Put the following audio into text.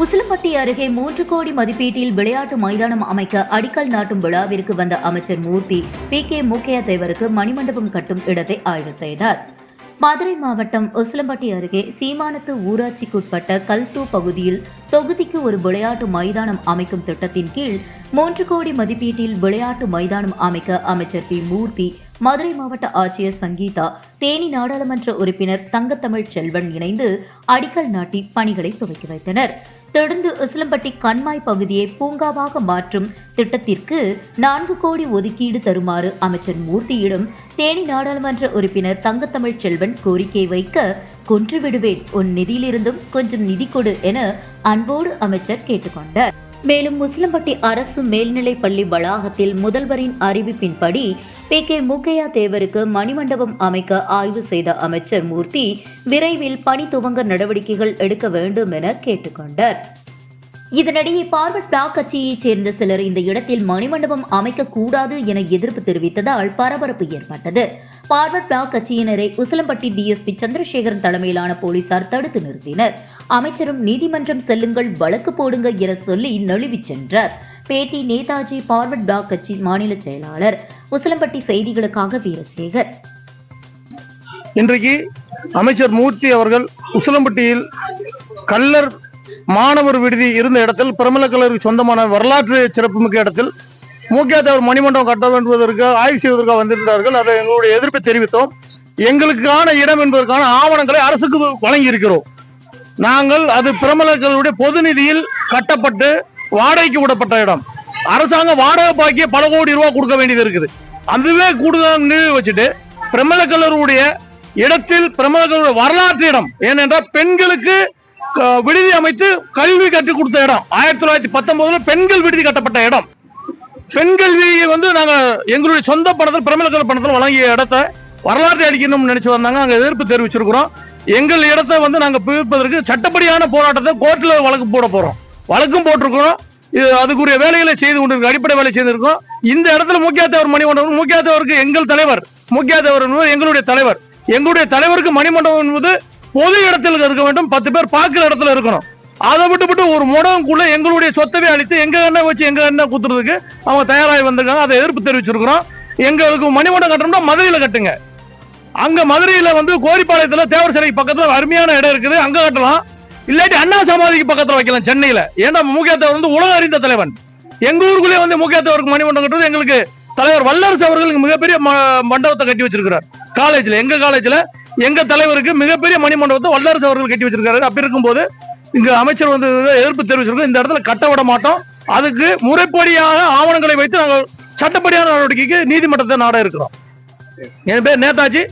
உசிலம்பட்டி அருகே மூன்று கோடி மதிப்பீட்டில் விளையாட்டு மைதானம் அமைக்க அடிக்கல் நாட்டும் விழாவிற்கு வந்த அமைச்சர் மூர்த்தி பி. கே. முக்கையா தேவருக்கு மணிமண்டபம் கட்டும் இடத்தை ஆய்வு செய்தார். மதுரை மாவட்டம் உசிலம்பட்டி அருகே சீமானத்து ஊராட்சிக்குட்பட்ட கல்தூ பகுதியில் தொகுதிக்கு ஒரு விளையாட்டு மைதானம் அமைக்கும் திட்டத்தின் கீழ் மூன்று கோடி மதிப்பீட்டில் விளையாட்டு மைதானம் அமைக்க அமைச்சர் பி. மூர்த்தி மதுரை மாவட்ட ஆட்சியர் சங்கீதா தேனி நாடாளுமன்ற உறுப்பினர் தங்கத்தமிழ் செல்வன் இணைந்து அடிக்கல் நாட்டி பணிகளை துவக்கி வைத்தனர். தொடர்ந்து உசிலம்பட்டி கண்மாய் பகுதியை பூங்காவாக மாற்றும் திட்டத்திற்கு நான்கு கோடி ஒதுக்கீடு தருமாறு அமைச்சர் மூர்த்தியிடம் தேனி நாடாளுமன்ற உறுப்பினர் தங்கத்தமிழ் செல்வன் கோரிக்கை வைக்க கொன்று விடுவேன் உன் நிதியிலிருந்தும் கொஞ்சம் நிதி கொடு என அன்போடு அமைச்சர் கேட்டுக்கொண்டார். மேலும் முஸ்லம்பட்டி அரசு மேல்நிலைப் பள்ளி வளாகத்தில் முதல்வரின் அறிவிப்பின்படி பி. கே. முக்கையா தேவருக்கு மணிமண்டபம் அமைக்க ஆய்வு செய்த அமைச்சர் மூர்த்தி விரைவில் பணி துவங்க நடவடிக்கைகள் எடுக்க வேண்டும் என கேட்டுக்கொண்டார். இதனிடையே பார்வட் பிளாக் கட்சியைச் சேர்ந்த சிலர் இந்த இடத்தில் மணிமண்டபம் அமைக்க கூடாது என எதிர்ப்பு தெரிவித்ததால் பரபரப்பு ஏற்பட்டது. பார்வர்ட் பிளாக் கட்சியினரை உசிலம்பட்டி டிஎஸ்பி சந்திரசேகரன் தலைமையிலான போலீசார் தடுத்து நிறுத்தினர். அமைச்சரும் நீதிமன்றம் செல்லுங்கள் வழக்கு போடுங்க என சொல்லி நழுவிச் சென்றார். பேட்டி நேதாஜி பார்வர்ட் பிளாக் கட்சி மாநில செயலாளர். உசிலம்பட்டி செய்திகளுக்காக வீரசேகர். இன்றைக்கு அமைச்சர் மூர்த்தி அவர்கள் உசிலம்பட்டியில் கல்லர் மாணவர் விடுதி இருந்த இடத்தில் பிரமல கல்லூரிக்கு சொந்தமான வரலாற்று சிறப்புமிக்க இடத்தில் மூக்கியாத்தவர் மணிமண்டபம் கட்ட வேண்டுவதற்கு ஆய்வு செய்வதற்காக வந்திருந்தார்கள். அதை எங்களுடைய எதிர்ப்பை தெரிவித்தோம். எங்களுக்கான இடம் என்பதற்கான ஆவணங்களை அரசுக்கு வழங்கி இருக்கிறோம் நாங்கள் அது பிரமலர்களுடைய பொது நிதியில் கட்டப்பட்டு வாடகைக்கு விடப்பட்ட இடம். அரசாங்கம் வாடகை பாக்கிய பல கோடி ரூபாய் கொடுக்க வேண்டியது இருக்குது. அதுவே கூடுதலாக நிறுவி வச்சுட்டு பிரமலக்கல்லருடைய இடத்தில் பிரமலக்கல்லருடைய வரலாற்று இடம். ஏனென்றால் பெண்களுக்கு விடுதி அமைத்து கல்வி கற்றுக் கொடுத்த இடம். ஆயிரத்தி தொள்ளாயிரத்தி பத்தொன்பதுல பெண்கள் விடுதி கட்டப்பட்ட இடம். பெண் கல்வியை வந்து நாங்க எங்களுடைய சொந்த பணத்தில் பிரமலக்கல் பணத்தில் வழங்கிய இடத்த வரலாற்று அடிக்கணும்னு நினைச்சு வந்தாங்க. அங்க எதிர்ப்பு தெரிவிச்சிருக்கிறோம். எங்கள் இடத்தை வந்து நாங்க பிரிப்பதற்கு சட்டப்படியான போராட்டத்தை கோர்ட்ல வழக்கு போட போறோம். வழக்கும் போட்டிருக்கிறோம். இது அதுக்குரிய வேலைகளை செய்து கொண்டிருக்கோம் அடிப்படை வேலை செய்திருக்கோம் இந்த இடத்துல முக்கியத்தவர் மணிமண்டபம் முக்கியத்தவருக்கு எங்கள் தலைவர் முக்கியத்தவர் என்பது எங்களுடைய தலைவர். எங்களுடைய தலைவருக்கு மணிமண்டபம் என்பது பொது இடத்தில் இருக்க வேண்டும் பத்து பேர் பார்க்குற இடத்துல இருக்கணும். அதை விட்டுவிட்டு ஒரு முடங்குள்ள எங்களுடைய சொத்தவே அழித்து எங்க எண்ணெய் வச்சு எங்க எண்ணெய் குத்துறதுக்கு அவங்க தயாராகி வந்திருக்காங்க. அதை எதிர்ப்பு தெரிவிச்சிருக்கிறோம். எங்களுக்கு மணிமண்டபம் கட்டணும்னா மதுரையில் கட்டுங்க. அங்க மதுரையில வந்து கோரிப்பாளையத்துல தேவர் சிலைக்கு பக்கத்துல அருமையான இடம் இருக்குது. அங்க கட்டலாம். இல்லாட்டி அண்ணா சமாதிக்கு பக்கத்துல வைக்கலாம் சென்னையில. ஏன்னா முக்கியத்தவர் வந்து உலக அறிந்த தலைவன். எங்க ஊருக்குள்ளே வந்து முக்கியத்தவருக்கு மணிமண்டபம் கட்டுறது எங்களுக்கு தலைவர் வல்லரசு அவர்களுக்கு மிகப்பெரிய ம- மண்டபத்தை கட்டி வச்சிருக்கிறார். காலேஜ்ல எங்க காலேஜ்ல எங்க தலைவருக்கு மிகப்பெரிய மணிமண்டபத்தை வல்லரசு அவர்கள் கட்டி வச்சிருக்காரு. அப்படி இருக்கும்போது இங்க அமைச்சர் வந்து எதிர்ப்பு தெரிவிச்சிருக்கோம் இந்த இடத்துல கட்ட விட மாட்டோம். அதுக்கு முறைப்படியான ஆவணங்களை வைத்து நாங்கள் சட்டப்படியான நடவடிக்கைக்கு நீதிமன்றத்தை நாட இருக்கிறோம். என் பேர் நேதாஜி.